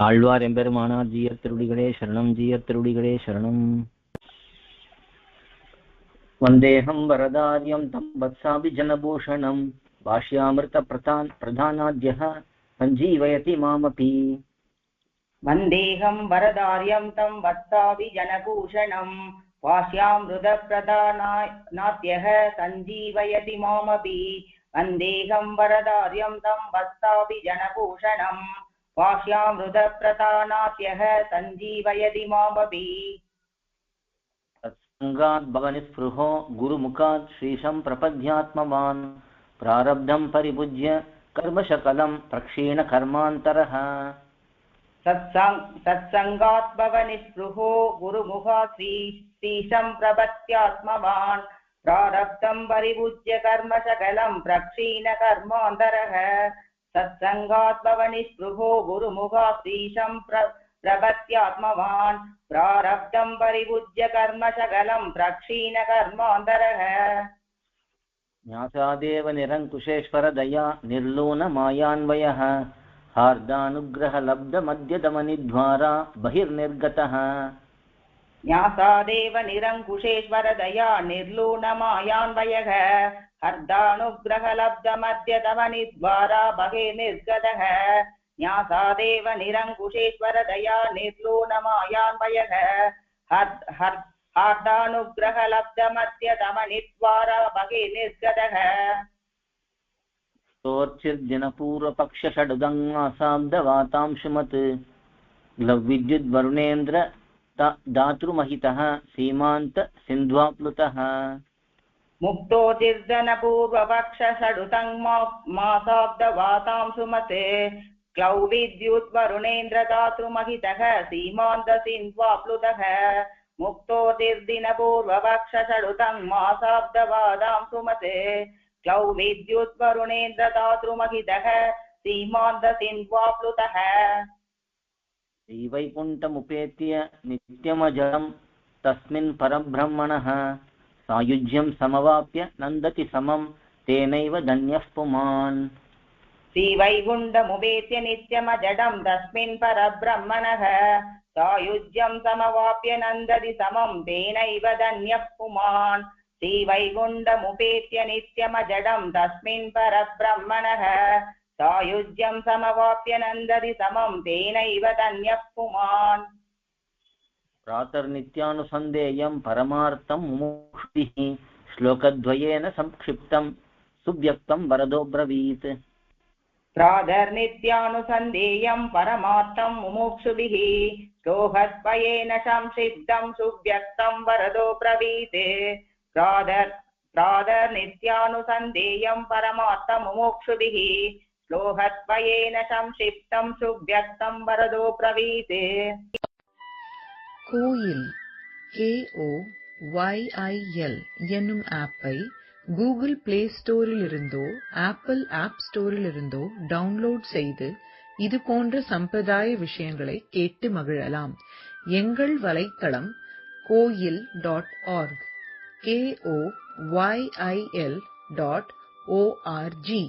ஆழ்வார் எம்பெருமானார் ஜீயர் திருடிகளே சரணம் ஜீயர் திருடிகளே சரணம் வந்தேகம் வரதாரியம் தம் வத்சாபி ஜனபூஷணம் பாஷ்யாமிருத பிரதான் பிரதானாத்யः சஞ்சீவயதி மாமபி वन्देऽहं वरदार्यं तं वत्सावि जनभूषणम् वास्यामृतप्रदानात्यः सञ्जीवयति मामपि वन्देऽहं वरदार्यं तं वत्सावि वास्यामृतप्रदानात्यः सञ्जीवयति मामपि तत्सङ्गात् भवनिस्पृहो गुरुमुखात् श्रीशं प्रपद्यात्मवान्। प्रारब्धं परिभुज्य कर्मशकलं प्रक्षीणकर्मान्तरः सत्सङ् सत्सङ्गात् भवनिस्पृहो गुरुमुखा श्री श्रीशं प्रपत्यात्मवान् प्रारब्धं परिभुज्य कर्मशकलं प्रक्षीणकर्मान्तरः सत्सङ्गात् भवनिस्पृहो गुरुमुखा श्रीशं प्र प्रपत्यात्मवान् प्रारब्धं परिभुज्य कर्मशकलं प्रक्षीणकर्मान्तरः ज्ञासादेव निरङ्कुशेश्वरदया निर्लोनमायान्वयः हार्दानुग्रहलब्धमद्यदमनिद्वारा बहिर्निर्गतः। न्यासादेव निरङ्कुशेश्वरदया निर्लूनमायान्वयः। हर्दानुग्रहलब्धमद्यतमनिद्वारा बहिर्निर्गतः न्यासादेव निरङ्कुशेश्वरदया निर्लूनमायान्वयः। हर् हर् हार्दानुग्रहलब्धमद्यतमनिद्वारा बहिर्निर्गतः स्तोर्चिर्दिनपूर्वपक्षषडुदङ्गासाब्दवातांशुमत् ग्लविद्युद्वरुणेन्द्र दातृमहितः सीमान्त सिन्ध्वाप्लुतः। मुक्तोतिर्जनपूर्वपक्षषडुतङ्मासाब्दवातां सुमते क्लौविद्युद्वरुणेन्द्रदातृमहितः सीमान्तसिन्ध्वाप्लुतः मुक्तोतिर्दिनपूर्वपक्षषडुतङ्मासाब्दवादां सुमते क्लौविद्युद्वरुणेन्द्रदातृमहितः सीमान्तसिन्ध्वाप्लुतः श्रीवैकुण्ठमुपेत्य नित्यमजलं तस्मिन् परब्रह्मणः सायुज्यं समवाप्य नन्दति समं तेनैव धन्यः पुमान्। श्रीवैकुण्ठमुपेत्य नित्यमजडं तस्मिन् परब्रह्मणः सायुज्यं समवाप्य नन्दति समं तेनैव धन्यः पुमान्। श्रीवैकुण्ठमुपेत्य नित्यमजडं तस्मिन् परब्रह्मणः सायुज्यं समवाप्य नन्दति समं तेनैव धन्यः पुमान्। प्रातर्नित्यानुसन्धेयं परमार्थं मुमुक्षुभिः श्लोकद्वयेन संक्षिप्तं सुव्यक्तं वरदो ब्रवीत्। प्रातर्नित्यानुसन्धेयं परमार्थं मुमुक्षुभिः श्लोकद्वयेन संक्षिप्तं सुव्यक्तं वरदो ब्रवीत्। प्रातर् प्रातर्नित्यानुसन्धेयं परमार्थं मुमुक्षुभिः श्लोकद्वयेन संक्षिप्तं सुव्यक्तं वरदो ब्रवीत् கோயில் கேஓ ஒய்ஐஎல் என்னும் ஆப்பை Google play ஸ்டோரிலிருந்தோ apple app ஸ்டோரிலிருந்தோ download செய்து இது போன்ற சம்பிரதாய விஷயங்களை கேட்டு மகிழலாம் எங்கள் வலைத்தளம் Koyil dot org K O Y I L dot O R G